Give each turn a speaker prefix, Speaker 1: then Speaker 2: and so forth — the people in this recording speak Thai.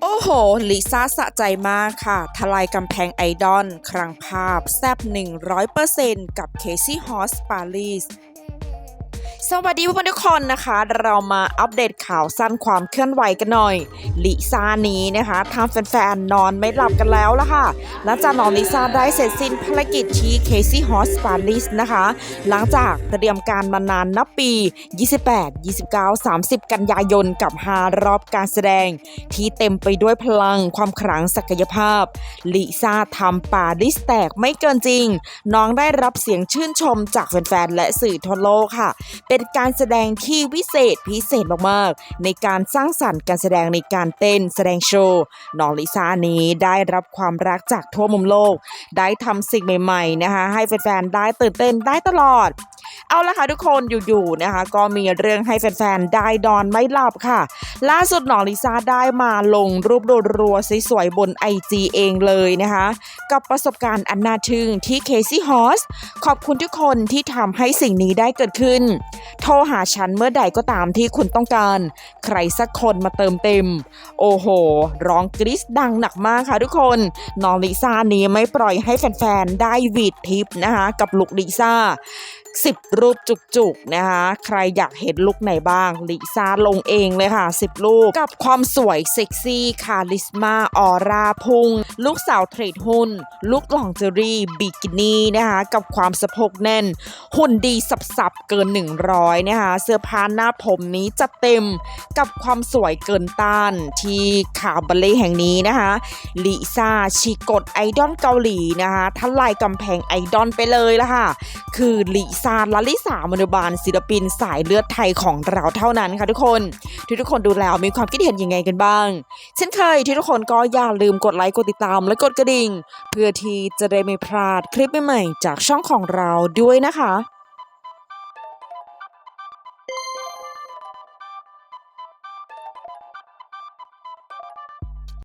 Speaker 1: โอ้โห ลิซ่าสะใจมากค่ะ ทลายกำแพงไอดอล ครั้งภาพ แซบ100%กับเคซี่ฮอสปารีส สวัสดีเพื่อนทุกคนนะคะ เรามาอัปเดตข่าวสั้นความเคลื่อนไหวกันหน่อย ลิซ่านี้นะคะทำแฟนๆ นอนไม่หลับกันแล้วละค่ะ หลังจากน้องลิซ่าได้เสร็จสิ้นภารกิจที่เคซี่ฮอสปารีสนะคะ หลังจากเตรียมการมานานนับปี 28 29 30 กันยายนกับ 5 รอบการแสดง ที่เต็มไปด้วยพลังความขลังศักยภาพ ลิซ่าทำปาดิสแตกไม่เกินจริง น้องได้รับเสียงชื่นชมจากแฟนๆ และสื่อทั่วโลกค่ะเป็นการแสดงที่วิเศษพิเศษมากๆ ในการสร้างสรรค์การแสดงในการเต้นแสดงโชว์น้องลิซ่านี้ได้รับความรักจากทั่วมุมโลก ได้ทำสิ่งใหม่ๆนะคะให้แฟนๆได้ตื่นเต้นได้ตลอด เอาละค่ะทุกคนอยู่ๆนะคะ ก็มีเรื่องให้แฟนๆได้ดอนไม่หลับค่ะ ล่าสุดน้องลิซ่าได้มาลงรูปรัวๆสวยๆบน IG เองเลยนะคะ กับประสบการณ์อันน่าทึ่งที่เคซี่ฮอสขอบคุณทุกคนที่ทำให้สิ่งนี้ได้เกิดขึ้น โทรหาฉันเมื่อใดก็ตามที่คุณต้องการ ใครสักคนมาเติมเต็ม โอ้โห ร้องกรีสดังหนักมากค่ะทุกคนน้องลิซ่านี้ไม่ปล่อยให้แฟนๆ ได้หวีดทิปนะคะ กับลุกลิซ่า 10 รูปจุกๆนะคะ ใครอยากเห็นลุคไหนบ้าง ลิซ่าลงเองเลยค่ะ 10 รูป กับความสวยเซ็กซี่คาลิสมาออร่าพุง ลูกสาวเทรดหุ้นลูกหลองเจอรี่บิกินี่นะคะ กับความสะโพกแน่น หุ่นดีสับๆ เกิน 100 นะคะ เสื้อผ้าหน้าผมนี้จัดเต็มกับความสวยเกินต้านที่ข่าวบัลเล่แห่งนี้นะคะลิซ่าชีกดไอดอลเกาหลีนะคะทลายกำแพงไอดอลไปเลยละค่ะ คือลิซ่าลลิสามนุบาลศิลปินสายเลือดไทยของเราเท่านั้นค่ะทุกคนที่ทุกคนดูแล้วมีความคิดเห็นยังไงกันบ้าง เช่นเคยที่ทุกคนก็อย่าลืมกดไลค์กดติดตามและกดกระดิ่ง เพื่อที่จะได้ไม่พลาดคลิปใหม่ๆจากช่องของเราด้วยนะคะ